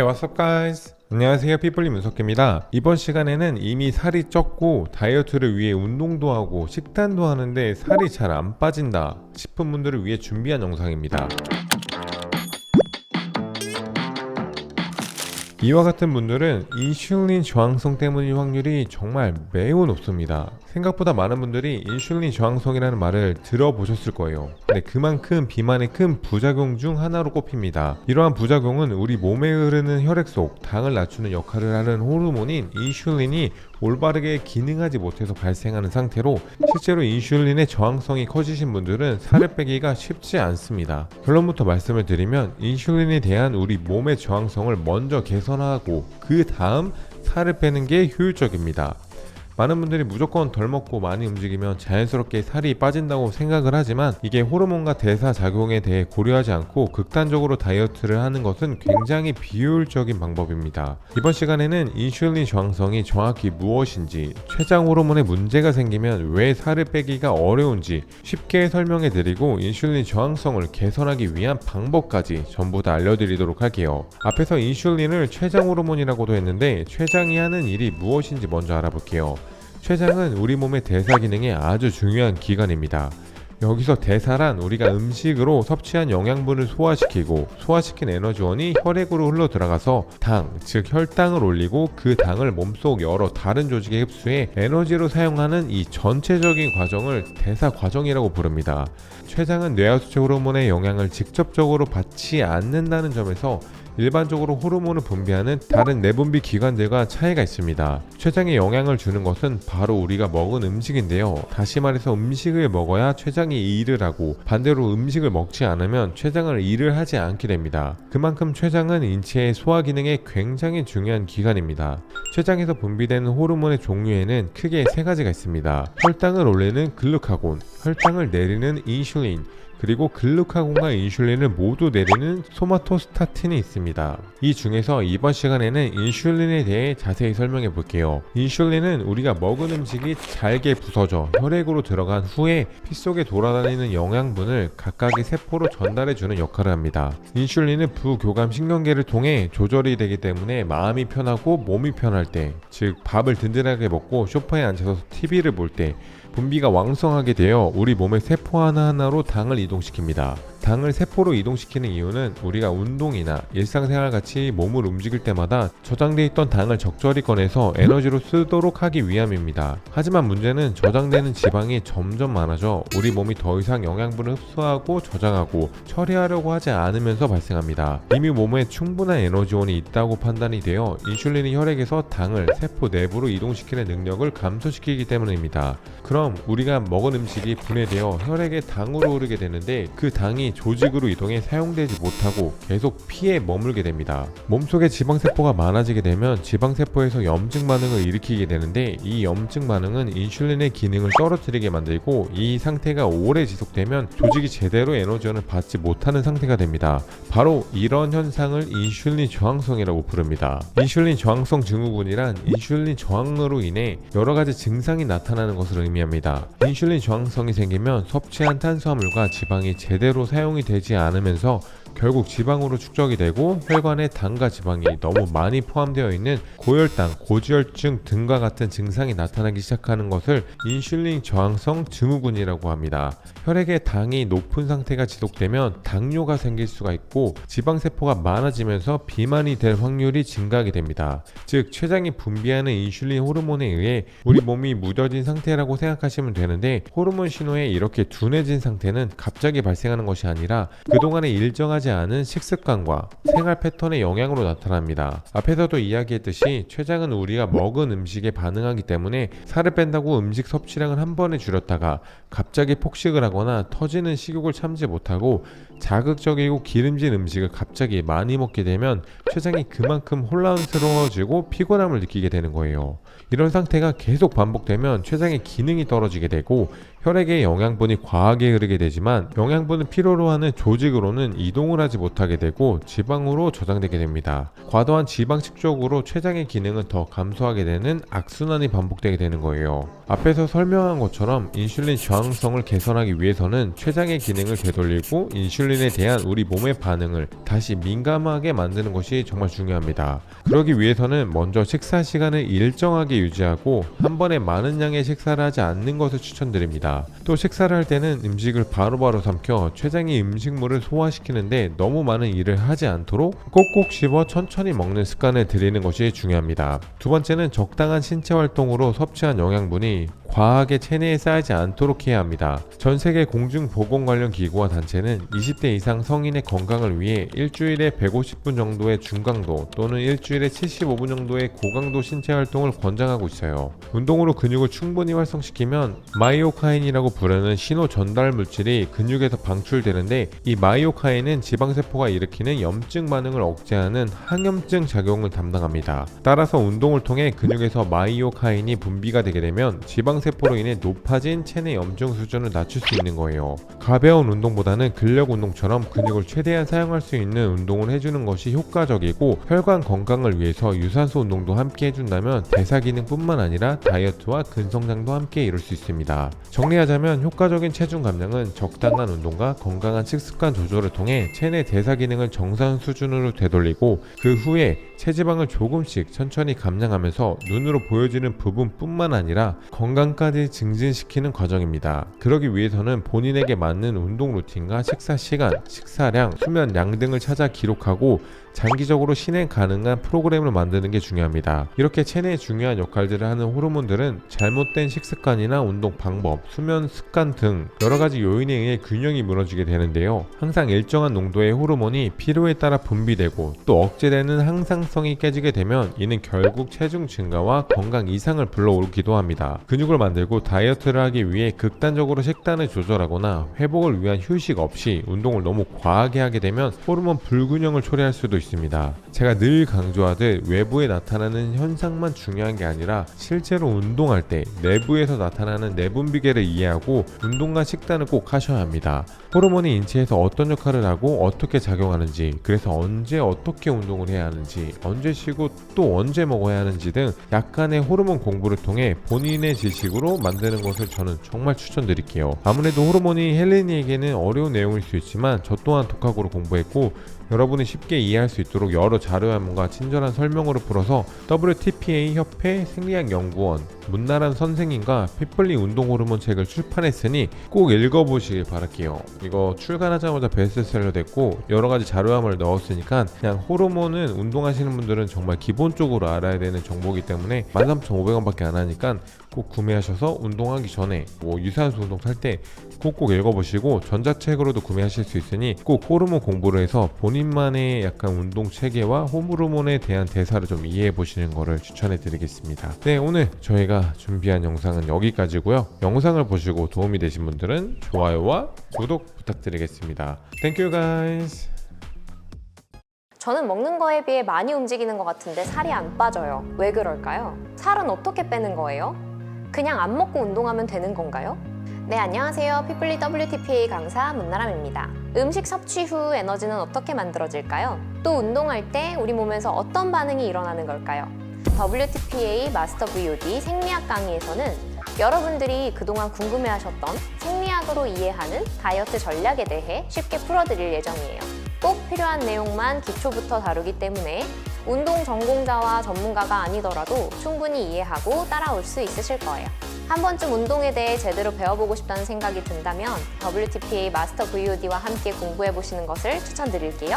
Hey, what's up, guys? 안녕하세요, 피플리 문석기입니다. 이번 시간에는 이미 살이 쪘고 다이어트를 위해 운동도 하고 식단도 하는데 살이 잘 안 빠진다 싶은 분들을 위해 준비한 영상입니다. 이와 같은 분들은 인슐린 저항성 때문인 확률이 정말 매우 높습니다. 생각보다 많은 분들이 인슐린 저항성이라는 말을 들어보셨을 거예요. 근데 그만큼 비만의 큰 부작용 중 하나로 꼽힙니다. 이러한 부작용은 우리 몸에 흐르는 혈액 속 당을 낮추는 역할을 하는 호르몬인 인슐린이 올바르게 기능하지 못해서 발생하는 상태로 실제로 인슐린의 저항성이 커지신 분들은 살을 빼기가 쉽지 않습니다. 결론부터 말씀을 드리면 인슐린에 대한 우리 몸의 저항성을 먼저 개선하고 그 다음 살을 빼는 게 효율적입니다. 많은 분들이 무조건 덜 먹고 많이 움직이면 자연스럽게 살이 빠진다고 생각을 하지만 이게 호르몬과 대사 작용에 대해 고려하지 않고 극단적으로 다이어트를 하는 것은 굉장히 비효율적인 방법입니다. 이번 시간에는 인슐린 저항성이 정확히 무엇인지, 췌장 호르몬에 문제가 생기면 왜 살을 빼기가 어려운지 쉽게 설명해 드리고 인슐린 저항성을 개선하기 위한 방법까지 전부 다 알려드리도록 할게요. 앞에서 인슐린을 췌장 호르몬이라고도 했는데 췌장이 하는 일이 무엇인지 먼저 알아볼게요. 췌장은 우리 몸의 대사 기능에 아주 중요한 기관입니다. 여기서 대사란 우리가 음식으로 섭취한 영양분을 소화시키고 소화시킨 에너지원이 혈액으로 흘러 들어가서 당, 즉 혈당을 올리고 그 당을 몸속 여러 다른 조직에 흡수해 에너지로 사용하는 이 전체적인 과정을 대사 과정이라고 부릅니다. 췌장은 뇌하수체 호르몬의 영향을 직접적으로 받지 않는다는 점에서 일반적으로 호르몬을 분비하는 다른 내분비 기관들과 차이가 있습니다. 췌장에 영향을 주는 것은 바로 우리가 먹은 음식인데요. 다시 말해서 음식을 먹어야 췌장이 일을 하고 반대로 음식을 먹지 않으면 췌장을 일을 하지 않게 됩니다. 그만큼 췌장은 인체의 소화 기능에 굉장히 중요한 기관입니다. 췌장에서 분비되는 호르몬의 종류에는 크게 세 가지가 있습니다. 혈당을 올리는 글루카곤, 혈당을 내리는 인슐린, 그리고 글루카곤과 인슐린을 모두 내리는 소마토스타틴이 있습니다. 이 중에서 이번 시간에는 인슐린에 대해 자세히 설명해 볼게요. 인슐린은 우리가 먹은 음식이 잘게 부서져 혈액으로 들어간 후에 피 속에 돌아다니는 영양분을 각각의 세포로 전달해 주는 역할을 합니다. 인슐린은 부교감 신경계를 통해 조절이 되기 때문에 마음이 편하고 몸이 편할 때, 즉 밥을 든든하게 먹고 소파에 앉아서 TV를 볼 때 분비가 왕성하게 되어 우리 몸의 세포 하나하나로 당을 이동시킵니다. 당을 세포로 이동시키는 이유는 우리가 운동이나 일상생활 같이 몸을 움직일 때마다 저장돼 있던 당을 적절히 꺼내서 에너지로 쓰도록 하기 위함입니다. 하지만 문제는 저장되는 지방이 점점 많아져 우리 몸이 더 이상 영양분을 흡수하고 저장하고 처리하려고 하지 않으면서 발생합니다. 이미 몸에 충분한 에너지원이 있다고 판단이 되어 인슐린이 혈액에서 당을 세포 내부로 이동시키는 능력을 감소시키기 때문입니다. 그럼 우리가 먹은 음식이 분해되어 혈액에 당으로 흐르게 되는데 그 당이 조직으로 이동해 사용되지 못하고 계속 피에 머물게 됩니다. 몸속에 지방세포가 많아지게 되면 지방세포에서 염증 반응을 일으키게 되는데 이 염증 반응은 인슐린의 기능을 떨어뜨리게 만들고 이 상태가 오래 지속되면 조직이 제대로 에너지원을 받지 못하는 상태가 됩니다. 바로 이런 현상을 인슐린 저항성이라고 부릅니다. 인슐린 저항성 증후군이란 인슐린 저항으로 인해 여러 가지 증상이 나타나는 것을 의미합니다. 인슐린 저항성이 생기면 섭취한 탄수화물과 지방이 제대로 사용 이 되지 않으면서 결국 지방으로 축적이 되고 혈관에 당과 지방이 너무 많이 포함되어 있는 고혈당, 고지혈증 등과 같은 증상이 나타나기 시작하는 것을 인슐린 저항성 증후군이라고 합니다. 혈액에 당이 높은 상태가 지속되면 당뇨가 생길 수가 있고 지방세포가 많아지면서 비만이 될 확률이 증가하게 됩니다. 즉 췌장이 분비하는 인슐린 호르몬에 의해 우리 몸이 무뎌진 상태라고 생각하시면 되는데 호르몬 신호에 이렇게 둔해진 상태는 갑자기 발생하는 것이 아니라 그동안에 일정하지 않은 식습관과 생활 패턴의 영향으로 나타납니다. 앞에서도 이야기했듯이 췌장은 우리가 먹은 음식에 반응하기 때문에 살을 뺀다고 음식 섭취량을 한 번에 줄였다가 갑자기 폭식을 하 거나 터지는 식욕을 참지 못하고 자극적이고 기름진 음식을 갑자기 많이 먹게 되면 췌장이 그만큼 혼란스러워지고 피곤함을 느끼게 되는 거예요. 이런 상태가 계속 반복되면 췌장의 기능이 떨어지게 되고 혈액에 영양분이 과하게 흐르게 되지만 영양분을 필요로 하는 조직으로는 이동을 하지 못하게 되고 지방으로 저장되게 됩니다. 과도한 지방 축적으로 췌장의 기능은 더 감소하게 되는 악순환이 반복되게 되는 거예요. 앞에서 설명한 것처럼 인슐린 저항성을 개선하기 위해서는 췌장의 기능을 되돌리고 인슐린 인슐린에 대한 우리 몸의 반응을 다시 민감하게 만드는 것이 정말 중요합니다. 그러기 위해서는 먼저 식사 시간을 일정하게 유지하고 한 번에 많은 양의 식사를 하지 않는 것을 추천드립니다. 또 식사를 할 때는 음식을 바로바로 삼켜 췌장이 음식물을 소화시키는데 너무 많은 일을 하지 않도록 꼭꼭 씹어 천천히 먹는 습관을 들이는 것이 중요합니다. 두 번째는 적당한 신체 활동으로 섭취한 영양분이 과하게 체내에 쌓이지 않도록 해야 합니다. 전 세계 공중보건 관련 기구와 단체는 20대 이상 성인의 건강을 위해 일주일에 150분 정도의 중강도 또는 일주일에 75분 정도의 고강도 신체 활동을 권장하고 있어요. 운동으로 근육을 충분히 활성시키면 마이오카인이라고 부르는 신호 전달 물질이 근육에서 방출되는데 이 마이오카인은 지방세포가 일으키는 염증 반응을 억제하는 항염증 작용을 담당합니다. 따라서 운동을 통해 근육에서 마이오카인이 분비가 되게 되면 지방 세포로 인해 높아진 체내 염증 수준을 낮출 수 있는 거예요. 가벼운 운동보다는 근력 운동처럼 근육을 최대한 사용할 수 있는 운동을 해주는 것이 효과적이고 혈관 건강을 위해서 유산소 운동도 함께 해준다면 대사 기능뿐만 아니라 다이어트와 근성장도 함께 이룰 수 있습니다. 정리하자면 효과적인 체중 감량은 적당한 운동과 건강한 식습관 조절을 통해 체내 대사 기능을 정상 수준으로 되돌리고 그 후에 체지방을 조금씩 천천히 감량하면서 눈으로 보여지는 부분뿐만 아니라 건강 까지 증진시키는 과정입니다. 그러기 위해서는 본인에게 맞는 운동 루틴과 식사 시간, 식사량, 수면 양 등을 찾아 기록하고 장기적으로 실행 가능한 프로그램을 만드는 게 중요합니다. 이렇게 체내에 중요한 역할들을 하는 호르몬들은 잘못된 식습관이나 운동 방법, 수면 습관 등 여러 가지 요인에 의해 균형이 무너지게 되는데요. 항상 일정한 농도의 호르몬이 필요에 따라 분비되고 또 억제되는 항상성이 깨지게 되면 이는 결국 체중 증가와 건강 이상을 불러오기도 합니다. 근육을 만들고 다이어트를 하기 위해 극단적으로 식단을 조절하거나 회복을 위한 휴식 없이 운동을 너무 과하게 하게 되면 호르몬 불균형을 초래할 수도 있습니다. 제가 늘 강조하듯 외부에 나타나는 현상만 중요한 게 아니라 실제로 운동할 때 내부에서 나타나는 내분비계를 이해하고 운동과 식단을 꼭 하셔야 합니다. 호르몬이 인체에서 어떤 역할을 하고 어떻게 작용하는지, 그래서 언제 어떻게 운동을 해야 하는지, 언제 쉬고 또 언제 먹어야 하는지 등 약간의 호르몬 공부를 통해 본인의 지식으로 만드는 것을 저는 정말 추천드릴게요. 아무래도 호르몬이 헬렌이에게는 어려운 내용일 수 있지만 저 또한 독학으로 공부했고 여러분이 쉽게 이해할 수 있도록 여러 자료함과 친절한 설명으로 풀어서 WTPA 협회 생리학 연구원 문나란 선생님과 피플리 운동 호르몬 책을 출판했으니 꼭 읽어보시길 바랄게요. 이거 출간하자마자 베스트셀러 됐고 여러 가지 자료함을 넣었으니까 그냥 호르몬은 운동하시는 분들은 정말 기본적으로 알아야 되는 정보이기 때문에 13,500원밖에 안 하니까 꼭 구매하셔서 운동하기 전에 뭐 유산소 운동 탈때 꼭꼭 읽어보시고 전자책으로도 구매하실 수 있으니 꼭 호르몬 공부를 해서 본인 만의 약간 운동 체계와 호르몬에 대한 대사를 좀 이해해 보시는 거를 추천해 드리겠습니다. 네 오늘 저희가 준비한 영상은 여기까지고요. 영상을 보시고 도움이 되신 분들은 좋아요와 구독 부탁드리겠습니다. Thank you guys. 저는 먹는 거에 비해 많이 움직이는 것 같은데 살이 안 빠져요. 왜 그럴까요? 살은 어떻게 빼는 거예요? 그냥 안 먹고 운동하면 되는 건가요? 네, 안녕하세요. 피플리 WTPA 강사 문나람입니다. 음식 섭취 후 에너지는 어떻게 만들어질까요? 또 운동할 때 우리 몸에서 어떤 반응이 일어나는 걸까요? WTPA 마스터 VOD 생리학 강의에서는 여러분들이 그동안 궁금해하셨던 생리학으로 이해하는 다이어트 전략에 대해 쉽게 풀어드릴 예정이에요. 꼭 필요한 내용만 기초부터 다루기 때문에 운동 전공자와 전문가가 아니더라도 충분히 이해하고 따라올 수 있으실 거예요. 한 번쯤 운동에 대해 제대로 배워보고 싶다는 생각이 든다면 WTPA 마스터 VOD와 함께 공부해 보시는 것을 추천드릴게요.